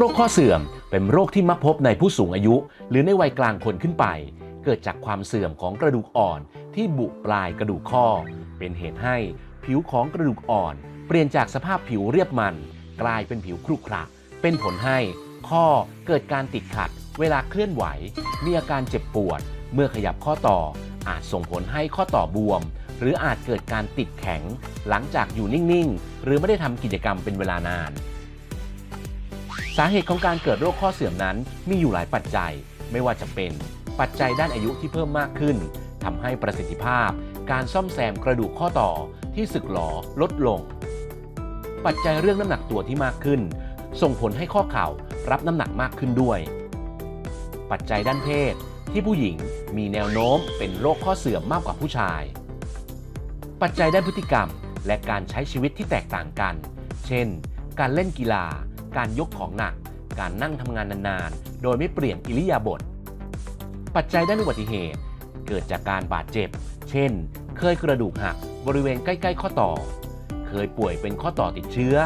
โรคข้อเสื่อมเป็นโรคที่มักพบในผู้สูงอายุ หรือในวัยกลางคนขึ้นไป เกิดจากความเสื่อมของกระดูกอ่อนที่บุปลายกระดูกข้อ เป็นเหตุให้ผิวของกระดูกอ่อน เปลี่ยนจากสภาพผิวเรียบมัน กลายเป็นผิวครุขระเป็นผลให้ข้อเกิดการติดขัด เวลาเคลื่อนไหว มีอาการเจ็บปวด เมื่อขยับข้อต่อ อาจส่งผลให้ข้อต่อบวม หรืออาจเกิดการติดแข็ง หลังจากอยู่นิ่ง ๆ หรือไม่ได้ทำกิจกรรมเป็นเวลานาน สาเหตุของการเกิดโรคข้อเสื่อมนั้นมีอยู่หลายปัจจัย ไม่ว่าจะเป็นปัจจัยด้านอายุที่เพิ่มมากขึ้นทำให้ประสิทธิภาพ การซ่อมแซมกระดูกข้อต่อที่สึกหรอลดลง ปัจจัยเรื่องน้ำหนักตัวที่มากขึ้น ส่งผลให้ข้อเข่ารับน้ำหนักมากขึ้นด้วย ปัจจัยด้านเพศที่ผู้หญิงมีแนวโน้มเป็นโรคข้อเสื่อมมากกว่าผู้ชาย ปัจจัยด้านพฤติกรรมและการใช้ชีวิตที่แตกต่างกัน เช่น การเล่นกีฬา การยกของหนัก การนั่งทำงานนานๆ โดยไม่เปลี่ยนอิริยาบถ ปัจจัยด้านอุบัติเหตุ เกิดจากการบาดเจ็บ เช่น เคยกระดูกหักบริเวณใกล้ๆ ข้อต่อ เคยป่วยเป็นข้อต่อติดเชื้อ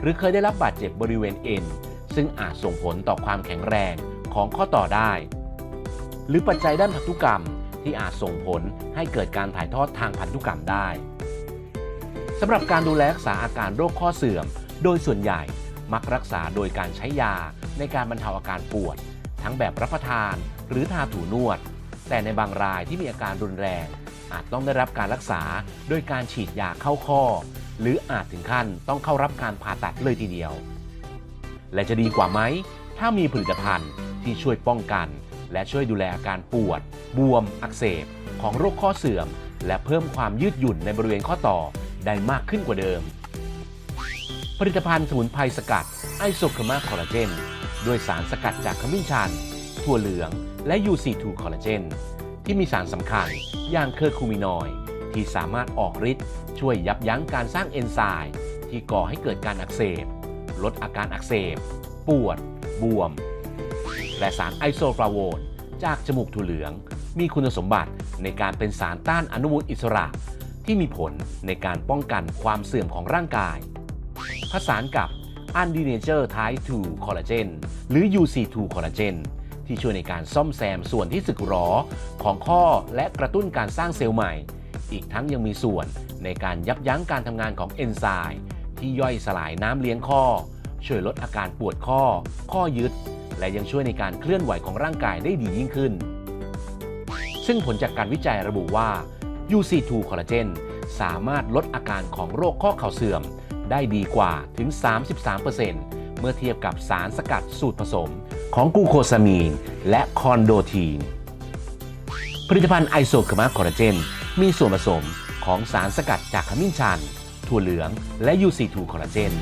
หรือเคยได้รับบาดเจ็บบริเวณเอ็น ซึ่งอาจส่งผลต่อความแข็งแรงของข้อต่อได้ หรือปัจจัยด้านพันธุกรรมที่อาจส่งผลให้เกิดการถ่ายทอดทางพันธุกรรมได้สำหรับการดูแลรักษาอาการโรคข้อเสื่อม โดยส่วนใหญ่ มักรักษาโดยการใช้ยาในการบรรเทาอาการปวด ทั้งแบบรับประทานหรือทาถูนวด แต่ในบางรายที่มีอาการรุนแรง อาจต้องได้รับการรักษาโดยการฉีดยาเข้าข้อ หรืออาจถึงขั้นต้องเข้ารับการผ่าตัดเลยทีเดียว และจะดีกว่าไหม ถ้ามีผลิตภัณฑ์ที่ช่วยป้องกัน และช่วยดูแลอาการปวด บวม อักเสบ ของโรคข้อเสื่อม และเพิ่มความยืดหยุ่นในบริเวณข้อต่อได้มากขึ้นกว่าเดิม ผลิตภัณฑ์สมุนไพรสกัดไอโซคามาคอลลาเจนด้วยสารสกัดจากขมิ้นชัน ถั่วเหลือง และ UC2 คอลลาเจน ที่มีสารสำคัญอย่างเคอร์คูมินอยที่สามารถออกฤทธิ์ช่วยยับยั้งการสร้างเอนไซม์ที่ก่อให้เกิดการอักเสบ ลดอาการอักเสบ ปวด บวม และสารไอโซฟลาโวนจากจมูกถั่วเหลือง มีคุณสมบัติในการเป็นสารต้านอนุมูลอิสระ ที่มีผลในการป้องกันความเสื่อมของร่างกาย ผสานกับ u n d e n a t u r e Type 2 Collagen หรือ UC2 Collagen ที่ช่วยในการซ่อมแซมส่วนที่สึกหรอของข้อและกระตุ้นการสร้างเซลล์ใหม่ อีกทั้งยังมีส่วนในการยับยั้งการทำงานของเอนไซม์ที่ย่อยสลายน้ำเลี้ยงข้อ ช่วยลดอาการปวดข้อ ข้อยึด และยังช่วยในการเคลื่อนไหวของร่างกายได้ดียิ่งขึ้น ซึ่งผลจากการวิจัยระบุว่า UC2 Collagen สามารถลดอาการของโรคข้อเข่าเสื่อม ได้ดีกว่าถึง 33%เมื่อเทียบกับสารสกัดสูตรผสมของกูโคซามีน และคอนโดทีน ผลิตภัณฑ์ไอโซคามาคอลลาเจน มีส่วนผสมของสารสกัดจากขมิ้นชัน ถั่วเหลือง และ UC2 คอลลาเจน